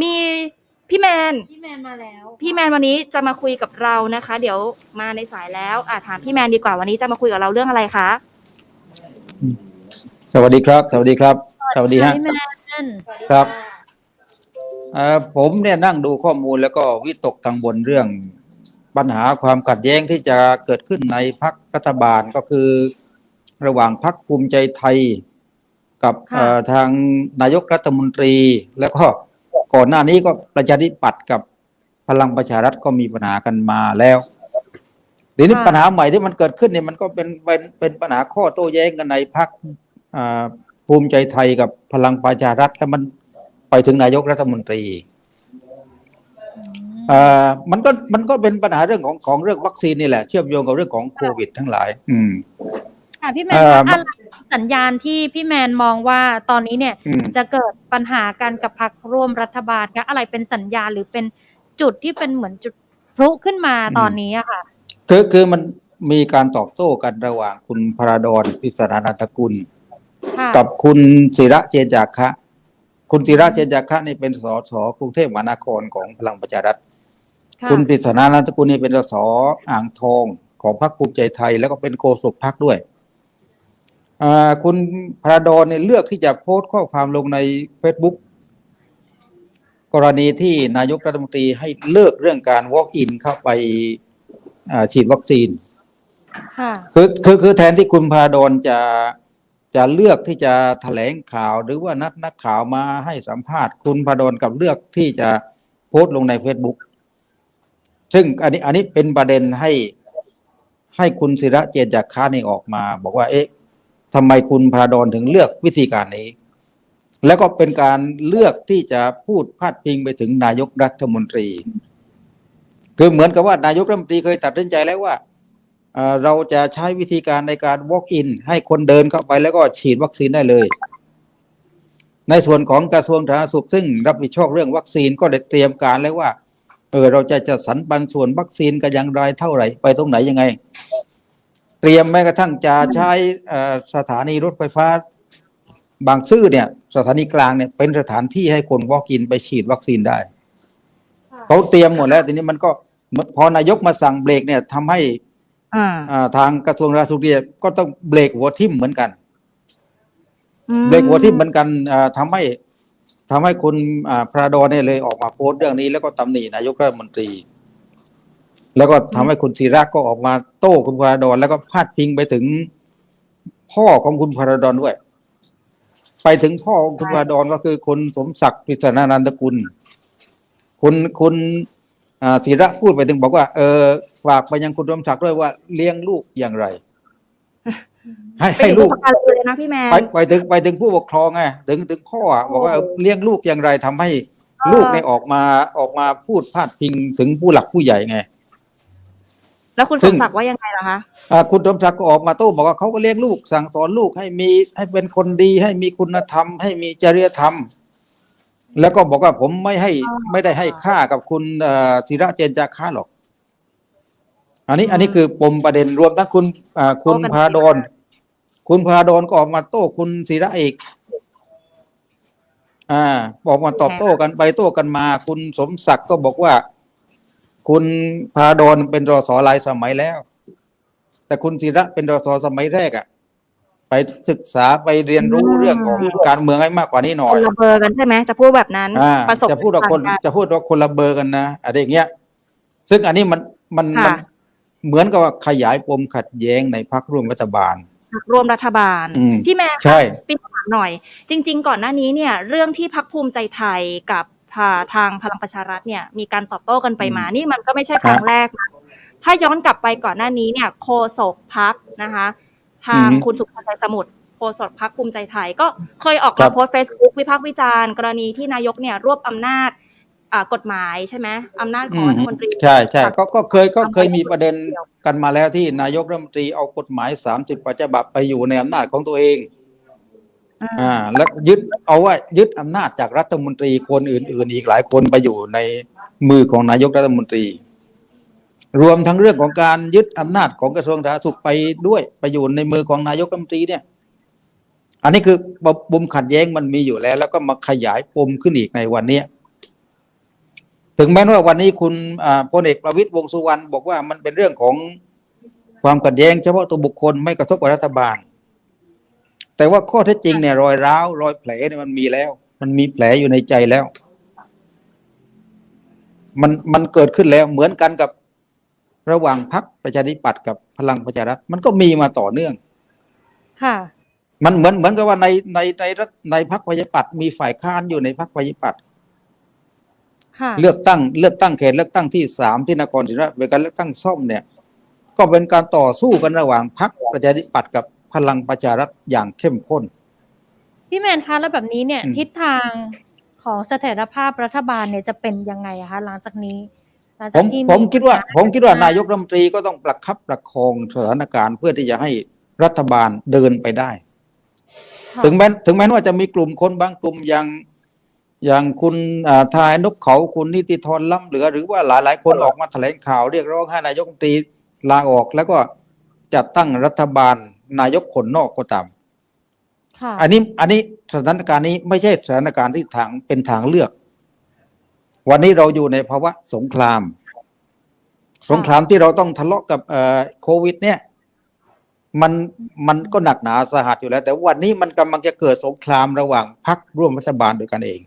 มีพี่แมน พี่แมนมาแล้วพี่แมนวันนี้จะมาคุยกับเรานะคะ เดี๋ยวมาในสายแล้วอะถามพี่แมนดีกว่าวันนี้จะมาคุยกับเราเรื่องอะไรคะสวัสดีครับ สวัสดีครับ สวัสดีฮะ พี่แมนครับ เอ่อผมเนี่ยนั่งดูข้อมูลแล้วก็วิตกกังวลเรื่องปัญหาความขัดแย้งที่จะเกิดขึ้นในพักรัฐบาลก็คือ ระหว่างพักภูมิใจไทย กับค่ะ เอ่อทางนายกรัฐมนตรีแล้วก็ ก่อนหน้านี้ก็ประชาธิปัตย์กับพลังประชารัฐก็มีปัญหากันมาแล้วทีนี้ค่ะปัญหาใหม่ที่มันเกิดขึ้นเนี่ยมันก็เป็นเป็นเป็นปัญหาข้อโต้แย้งกันในพักภูมิใจไทยกับพลังประชารัฐแล้วมันไปถึงนายกรัฐมนตรีเอ่อมันก็มันก็เป็นปัญหาเรื่องของของเรื่องวัคซีนนี่แหละ เชื่อมโยงกับเรื่องของโควิด ทั้งหลาย อืม ค่ะพี่แมนเอ่อ คะอะไรสัญญาณที่พี่แมนมองว่าตอนนี้เนี่ยอืม จะเกิดปัญหากันกับพรรคร่วมรัฐบาลคะอะไรเป็นสัญญาณหรือเป็นจุดที่เป็นเหมือนจุดพลุขึ้นมาตอนนี้อะค่ะ คือคือมันมีการตอบโต้กันระหว่างคุณพระดอนพิศรานันทกุล ค่ะกับคุณศิระเจนจาคะ คุณศิระเจนจาคะนี่เป็นสสกรุงเทพมหานครของพลังประชารัฐค่ะคุณพิศรานันทกุลนี่เป็นสสอ่างทองของพรรคภูมิใจไทย แล้วก็เป็นโฆษกพรรคด้วยอ่า คุณพระดอนเนี่ยเลือกที่จะโพสต์ข้อความลงใน Facebook กรณีที่นายกรัฐมนตรีให้เลิกเรื่องการ walk in เข้าไปอ่าฉีดวัคซีนค่ะคือคือคือแทนที่คุณพาดอนจะจะเลือกที่จะแถลงข่าวหรือว่านัดนักข่าวมาให้สัมภาษณ์ คุณพาดอนกับเลือกที่จะโพสต์ลงใน Facebook ซึ่งอันนี้อันนี้เป็นประเด็นให้ให้คุณศิระเจนจากค้านี่ออกมา บอกว่าเอ๊ะ ทำไมคุณพาดอนถึงเลือกวิธีการนี้ แล้วก็เป็นการเลือกที่จะพูดพาดพิงไปถึงนายกรัฐมนตรี คือเหมือนกับว่านายกรัฐมนตรีเคยตัดสินใจแล้วว่าเอ่อเราจะใช้วิธีการในการ walk in ให้คนเดินเข้าไปแล้วก็ฉีดวัคซีนได้เลย ในส่วนของกระทรวงสาธารณสุขซึ่งรับผิดชอบเรื่องวัคซีนก็ได้เตรียมการแล้วว่า เออเราจะจัดสรรปันส่วนวัคซีนกันอย่างไรเท่าไหร่ ไปตรงไหนยังไง เตรียมแม้กระทั่งจะใช้เอ่อสถานีรถไฟฟ้า บางซื่อเนี่ย สถานีกลางเนี่ยเป็นสถานที่ให้คน walk in ไปฉีดวัคซีนได้เขาเตรียมหมดแล้วทีนี้มันก็พอนายกมาสั่งเบรกเนี่ยทำให้อ่าอ่าทางกระทรวงสาธารณสุขเนี่ยก็ต้องเบรกหัวทิ่มเหมือนกันอืมเบรกหัวทิ่มเหมือนกันอ่าทำให้ทำให้คุณอ่าพระดอนเนี่ยเลยออกมาโพสต์เรื่องนี้แล้วก็ตำหนินายกรัฐมนตรี แล้วก็ทำให้คุณศิระก็ออกมาโต้คุณพระดอนแล้วก็พาดพิงไปถึงพ่อของคุณพระดอนด้วย ไปถึงพ่อของคุณพระดอนก็คือคุณสมศักดิ์ปริศนานันตกุล คุณคุณอ่าศิระพูดไปถึงบอกว่า เออฝากไปยังคุณสมศักดิ์ด้วยว่าเลี้ยงลูกอย่างไรให้ไปให้ถึงลูผู้กประกันเลยนะพี่แมนไปไปถึงไปถึงผู้ปกครองไงถึงถึงพ่ออะบอกว่าเออเลี้ยงลูกอย่างไรทำให้อ่าลูกเนี่ยออกมาออกมาพูดพาดพิงถึงผู้หลักผู้ใหญ่ไง แล้วคุณซึ่สมงศักดิ์ว่ายังไงล่ะคะอ่าคุณสมศักดิ์ก็ออกมาโต้บอกว่าเขาก็เลี้ยงลูก สั่งสอนลูกให้มีให้เป็นคนดีให้มีคุณธรรม ให้มีจริยธรรม แล้วก็บอกว่าผมไม่ให้ไม่ได้ให้ค่ากับคุณเอ่อศิระเจนจาค่าหรอก อันนี้อันนี้คือปมประเด็นรวมทั้งคุณอ่าคุณโต้กันพาดอนคุณพาดอนก็ออกมาโต้คุณศิระอีกอ่าบอกมาตอบโต้กันไปโต้กันมา คุณสมศักดิ์ก็บอกว่า คุณพาดอนเป็นรอสอหลายสมัยแล้ว แต่คุณศิระเป็นรอสอสมัยแรกอะ่ะ ไปศึกษาไปเรียนรู้อืมเรื่องของการเมืองให้มากกว่านี้หน่คอยนละเบอร์กันใช่ไหมจะพูดแบบนั้นอ่าประสบจะพูดว่าคนการณ์จะพูดว่าคนละเบอร์กันนะอะไรอย่างเงี้ยซึ่งอันนี้มันมันมันค่ะเหมือนกับว่าขยายปมขัดแย้งในพรรคร่วมรัฐบาลร่วมรัฐบาลอืมพี่แมนใช่พี่ถามหน่อย จริง ๆ ก่อนหน้านี้เนี่ย เรื่องที่พักภูมิใจไทยกับอ่า ทางพลังประชารัฐเนี่ยมีการตอบโต้กันไปมา นี่มันก็ไม่ใช่ครั้งแรกนะถ้าย้อนกลับไปก่อนหน้านี้เนี่ยโคศกพักนะคะ ทางอือฮึคุณสุขชัยสมุทรโฆษกพักภูมิใจไทย ก็เคยออกครัมาบโพสต์เฟซบุ๊กวิพากษ์วิจารณ์กรณีที่นายกเนี่ยรวบอำนาจอ่ากฎหมายใช่ไหมอำนาจของรัฐมนตรีใช่ใช่ก็ก็เคยก็เคยมีประเด็นกันมาแล้วที่นายกรัฐมนตรีเอากฎหมายสามสิบกว่าฉบับไปอยู่ในอำนาจของตัวเอง อ่า แล้วยึดเอาว่ายึดอำนาจจากรัฐมนตรีคนอื่น ๆ อีกหลายคนไปอยู่ในมือของนายกรัฐมนตรี รวมทั้งเรื่องของการยึดอำนาจของกระทรวงสาธารณสุขไปด้วยไปอยู่ในมือของนายกรัฐมนตรีเนี่ย อันนี้คือปมขัดแย้งมันมีอยู่แล้ว แล้วก็มาขยายปมขึ้นอีกในวันเนี้ยถึงแม้ว่าวันนี้คุณพลเอกประวิตยวงสุวรรณบอกว่ามันเป็นเรื่องของความขัดแย้งเฉพาะตัวบุคคลไม่กระทบกับรัฐบาล แต่ว่าข้อเท็จจริงเนี่ยรอยร้าวรอยแผลเนี่ยมันมีแล้ว มันมีแผลอยู่ในใจแล้ว มันมันเกิดขึ้นแล้วเหมือนกันกับระหว่างพรรคประชาธิปัตย์กับพลังประชารัฐมันก็มีมาต่อเนื่อง ค่ะ มันเหมือนเหมือนกับว่าในในในรัฐในพรรคประชาธิปัตย์มีฝ่ายค้านอยู่ในพรรคประชาธิปัตย์ค่ะเลือกตั้งเลือกตั้งเขตเลือกตั้งที่สามที่นครศรีธรรมราชเป็นการเลือกตั้งซ่อมเนี่ย ก็เป็นการต่อสู้กันระหว่างพรรคประชาธิปัตย์กับ พลังประชารัฐอย่างเข้มข้น พี่แมนคะแล้วแบบนี้เนี่ยอืมทิศทางของเสถียรภาพรัฐบาลเนี่ยจะเป็นยังไงอะคะหลังจากนี้หลังผจากมที่ผมคิดว่าปัญหผมคิดว่านายกรัฐมนตรีก็ต้องประคับประคองสถานการณ์เพื่อที่จะให้รัฐบาลเดินไปได้ค่ะถึงแม้ถึงแม้ว่าจะมีกลุ่มคนบางกลุ่มอย่างอย่างคุณอ่าทนายนพเขาคุณนิติธรล้ำเหลือ หรือว่าหลายๆ คนออกมาแถลงข่าวเรียกร้องให้นายกรัฐมนตรีลาออกแล้วก็จัดตั้งรัฐบาล นายกคนนอกก็ตามค่ะอันนี้อันนี้สถานการณ์นี้ไม่ใช่สถานการณ์ที่ทางเป็นทางเลือก วันนี้เราอยู่ในภาวะสงคราม สงครามที่เราต้องทะเลาะกับเอ่อโควิด เนี่ย มันมันก็หนักหนาสาหัสอยู่แล้ว แต่วันนี้มันกำลังจะเกิดสงครามระหว่างพรรคร่วมรัฐบาลด้วยกันเอง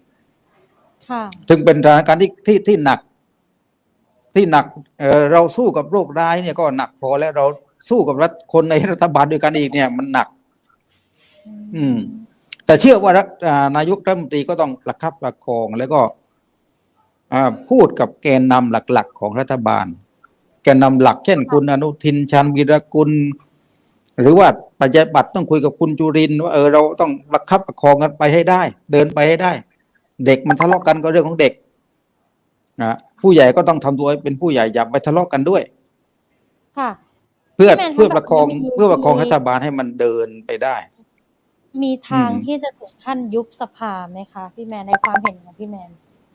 ค่ะจึงเป็นสถานการณ์ที่ที่ที่หนัก ที่หนักเออเราสู้กับโรคร้ายเนี่ยก็หนักพอแล้วเรา สู้กับรัฐคนในรัฐบาลด้วยกันอีกเนี่ยมันหนัก อืม แต่เชื่อว่ารัฐนายกรัฐมนตรีก็ต้องประคับประคองแล้วก็พูดกับแกนนำหลัก ๆ ของรัฐบาล แกนนำหลัก เช่นคุณอนุทินชาญวีรกุล หรือว่าประชาธิปัตย์ต้องคุยกับคุณจุรินว่าเออเราต้องประคับประคองกันไปให้ได้ เดินไปให้ได้ เด็กมันทะเลาะกันก็เรื่องของเด็กนะผู้ใหญ่ก็ต้องทำตัวเป็นผู้ใหญ่อย่าไปทะเลาะกันด้วย ค่ะ เพื่อพี่แมนเพื่อประคองแบบนี้เพื่อประคองมีรัฐบาลให้มันเดินไปได้ มีทางอืมที่จะถึงขั้นยุบสภาไหมคะพี่แมนในความเห็นของพี่แมน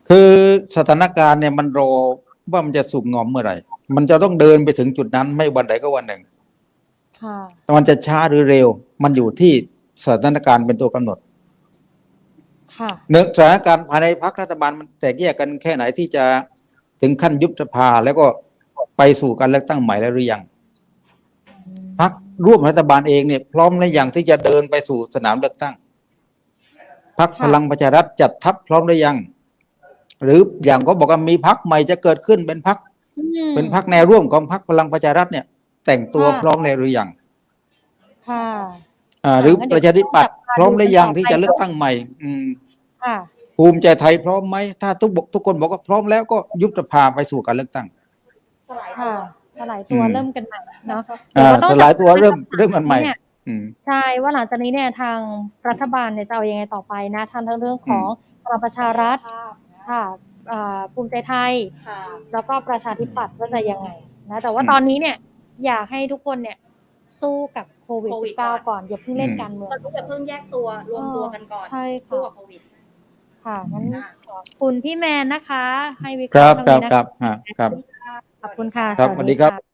คือสถานการณ์เนี่ยมันรอว่ามันจะสุกงอมเมื่อไหร่ มันจะต้องเดินไปถึงจุดนั้นไม่วันใดก็วันหนึ่งค่ะแต่มันจะช้าหรือเร็ว มันอยู่ที่สถานการณ์เป็นตัวกำหนดค่ะเนื่องสถานการณ์ภายในพรรครัฐบาลมันแตกแยกกันแค่ไหนที่จะถึงขั้นยุบสภาแล้วก็ไปสู่การเลือกตั้งใหม่แล้วหรือยัง พรรคร่วมรัฐบาลเองเนี่ยพร้อมและยังที่จะเดินไปสู่สนามเลือกตั้งพรรคค่ะพลังประชารัฐจัดทัพพร้อมหรือยัง หรืออย่างเขาบอกว่ามีพรรคใหม่จะเกิดขึ้นเป็นพรรคอืมเป็นพรรคแนวร่วมของพรรคพลังประชารัฐเนี่ย แต่งตัวค่ะพร้อมแล้วหรือยังค่ะอ่าหรืองั้นปเดี๋ยวระชาธิปัตย์ต้องจับตาพร้อมหรือยังดูกันต่อที่ไปจะเลือกตั้งใหม่ อืมค่ะภูมิใจไทยพร้อมไหมถ้าทุกบกทุกคนบอกว่าพร้อมแล้วก็ยุบสภาไปสู่การเลือกตั้งค่ะ สลายตัวอืมเริ่มกันใหม่เนาะอ่าเดี๋ก็สลายตัวเริ่มจับเริ่มกันใหม่เนี่ยอืมใช่ว่าหลังจากนี้เนี่ยทางรัฐบาลเนี่ยจะเอายังไงต่อไปนะทางทั้งเรื่องของพลังประชารัฐค่ะอ่าภูมิใจไทยค่ะแล้วก็ประชาธิปัตย์ว่าจะยังไงนะแต่ว่าอืมตอนนี้เนี่ยอยากให้ทุกคนเนี่ยสู้กับโควิดโควิด19 ก่อนอย่าเพิ่งเล่นอืมการเมืองตอนนี้อย่าเพิ่งแยกตัวรวมตัวกันก่อนใช่สู้ค่ะกับโควิดค่ะงั้นอ่าขอบคุณพี่แมนนะคะ ให้วิเคครัราะบห์ตรงครับนี้นะครับฮะครับ ขอบคุณค่ะ ครับสวัสดีครับะ